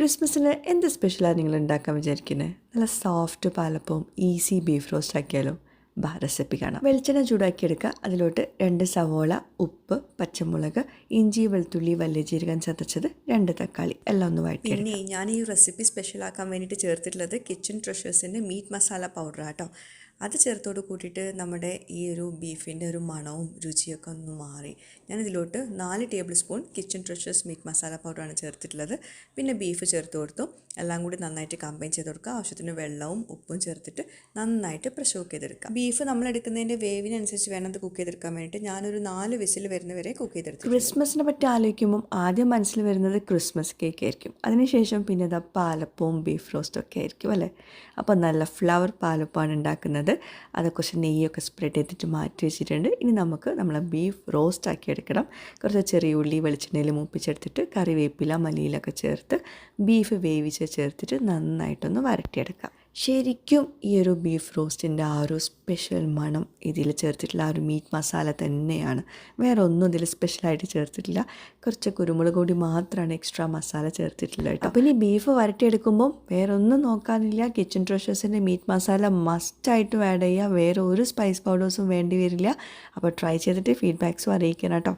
ക്രിസ്മസിന് എന്ത് സ്പെഷ്യലാണ് നിങ്ങൾ ഉണ്ടാക്കാൻ വിചാരിക്കുന്നത് നല്ല സോഫ്റ്റ് പാലപ്പവും ഈസി ബീഫ് റോസ്റ്റ് ആക്കിയാലോ ബാ റെസിപ്പി കാണാം. വെളിച്ചെണ്ണ ചൂടാക്കിയെടുക്കുക. അതിലോട്ട് രണ്ട് സവോള ഉപ്പ് പച്ചമുളക് ഇഞ്ചി വെളുത്തുള്ളി വലിയ ജീരകം ചതച്ചത് രണ്ട് തക്കാളി. എല്ലാം ഒന്ന് വഴറ്റിയെടുക്കുക പിന്നെ ഞാൻ ഈ റെസിപ്പി സ്പെഷ്യൽ ആക്കാൻ വേണ്ടിയിട്ട് ചേർത്തിട്ടുള്ളത് കിച്ചൺ ട്രഷേഴ്സിന്റെ മീറ്റ് മസാല പൗഡർ ആട്ടോ അത് ചേർത്തോട് കൂട്ടിയിട്ട് നമ്മുടെ ഈ ഒരു ബീഫിന്റെ ഒരു മണവും രുചിയൊക്കെ ഒന്ന് മാറി. ഞാനിതിലോട്ട് നാല് tablespoon kitchen treasures meat masala പൗഡറാണ് ചേർത്തിട്ടുള്ളത്. പിന്നെ ബീഫ് ചേർത്ത് കൊടുത്തു. എല്ലാം കൂടി നന്നായിട്ട് കമ്പൈൻ ചെയ്ത് കൊടുക്കുക. ആവശ്യത്തിന് വെള്ളവും ഉപ്പും ചേർത്തിട്ട് നന്നായിട്ട് പ്രഷർ കുക്ക് ചെയ്തെടുക്കുക. ബീഫ് നമ്മൾ എടുക്കുന്നതിന്റെ വേവിനനുസരിച്ച് വേണം അത് കുക്ക് ചെയ്തെടുക്കാൻ വേണ്ടിയിട്ട് ഞാനൊരു നാല് വിസിൽ വരുന്ന വരെ കുക്ക് ചെയ്തെടുത്തു ക്രിസ്മസിനെ പറ്റി ആലോചിക്കുമ്പം ആദ്യം മനസ്സിൽ വരുന്നത് ക്രിസ്മസ് കേക്ക് ആയിരിക്കും. അതിനുശേഷം പിന്നെ ഇതാ പാലപ്പവും ബീഫ് റോസ്റ്റും ഒക്കെ ആയിരിക്കും അല്ലേ? അപ്പോൾ നല്ല ഫ്ലവർ പാലപ്പമാണ് ഉണ്ടാക്കുന്നത്. അത് കുറച്ച് നെയ്യൊക്കെ സ്പ്രെഡ് ചെയ്തിട്ട് മാറ്റി വെച്ചിട്ടുണ്ട്. ഇനി നമുക്ക് നമ്മൾ ബീഫ് റോസ്റ്റ് ആക്കി എടുക്കണം. കുറച്ച് ചെറിയ ഉള്ളി വെളിച്ചെണ്ണയിൽ മൂപ്പിച്ചെടുത്തിട്ട് കറിവേപ്പില മല്ലിയിലൊക്കെ ചേർത്ത് ബീഫ് വേവിച്ച് ചേർത്തിട്ട് നന്നായിട്ടൊന്ന് വരട്ടിയെടുക്കാം. ശരിക്കും ഈ ഒരു ബീഫ് റോസ്റ്റിന്റെ ആ ഒരു സ്പെഷ്യൽ മണം ഇതിൽ ചേർത്തിട്ടുള്ള ആ ഒരു മീറ്റ് മസാല തന്നെയാണ്. വേറെ ഒന്നും ഇതിൽ സ്പെഷ്യലായിട്ട് ചേർത്തിട്ടില്ല. കുറച്ച് കുരുമുളക് പൊടി മാത്രമാണ് എക്സ്ട്രാ മസാല ചേർത്തിട്ടുള്ളത് കേട്ടോ. അപ്പോൾ ഇനി ബീഫ് വരട്ടിയെടുക്കുമ്പോൾ വേറെ ഒന്നും നോക്കാനില്ല. കിച്ചൺ ട്രഷേഴ്സിന്റെ മീറ്റ് മസാല മസ്റ്റായിട്ടും ആഡ് ചെയ്യുക വേറെ ഒരു സ്പൈസ് പൗഡേഴ്സും വേണ്ടി വരില്ല. അപ്പോൾ ട്രൈ ചെയ്തിട്ട് ഫീഡ്ബാക്സും അറിയിക്കണം കേട്ടോ.